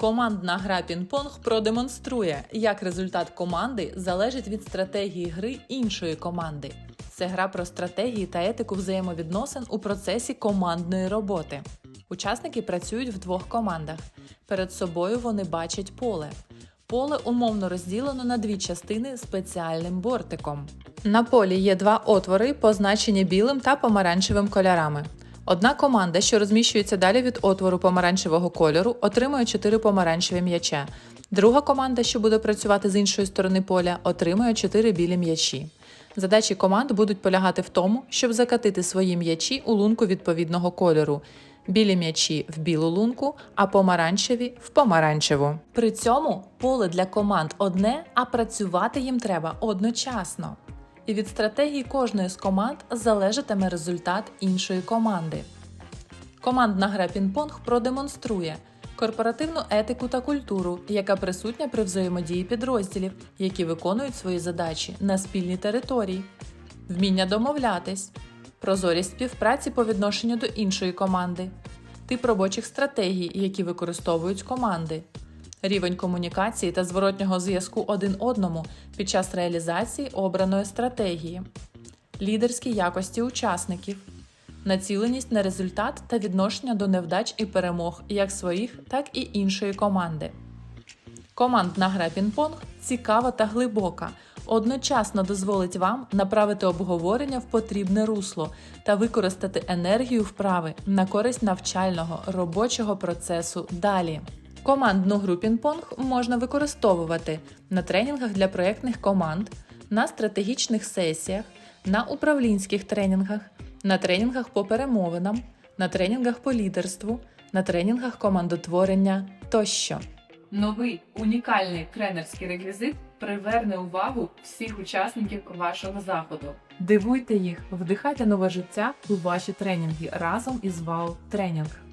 Командна гра Пінг-понг продемонструє, як результат команди залежить від стратегії гри іншої команди. Це гра про стратегії та етику взаємовідносин у процесі командної роботи. Учасники працюють в двох командах. Перед собою вони бачать поле. Поле умовно розділено на дві частини спеціальним бортиком. На полі є два отвори, позначені білим та помаранчевим кольорами. Одна команда, що розміщується далі від отвору помаранчевого кольору, отримує 4 помаранчеві м'яча. Друга команда, що буде працювати з іншої сторони поля, отримує 4 білі м'ячі. Задачі команд будуть полягати в тому, щоб закатити свої м'ячі у лунку відповідного кольору. Білі м'ячі в білу лунку, а помаранчеві в помаранчеву. При цьому поле для команд одне, а працювати їм треба одночасно. І від стратегії кожної з команд залежатиме результат іншої команди. Командна гра Пінг-понг продемонструє корпоративну етику та культуру, яка присутня при взаємодії підрозділів, які виконують свої задачі на спільній території, вміння домовлятись, прозорість співпраці по відношенню до іншої команди, тип робочих стратегій, які використовують команди, рівень комунікації та зворотнього зв'язку один одному під час реалізації обраної стратегії, лідерські якості учасників, націленість на результат та відношення до невдач і перемог як своїх, так і іншої команди. Командна гра Пінг-понг цікава та глибока, одночасно дозволить вам направити обговорення в потрібне русло та використати енергію вправи на користь навчального робочого процесу далі. Командну гру Пінг-понг можна використовувати на тренінгах для проєктних команд, на стратегічних сесіях, на управлінських тренінгах, на тренінгах по перемовинам, на тренінгах по лідерству, на тренінгах командотворення тощо. Новий унікальний тренерський реквізит приверне увагу всіх учасників вашого заходу. Дивуйте їх, вдихайте нове життя у ваші тренінги разом із Вау Тренінг.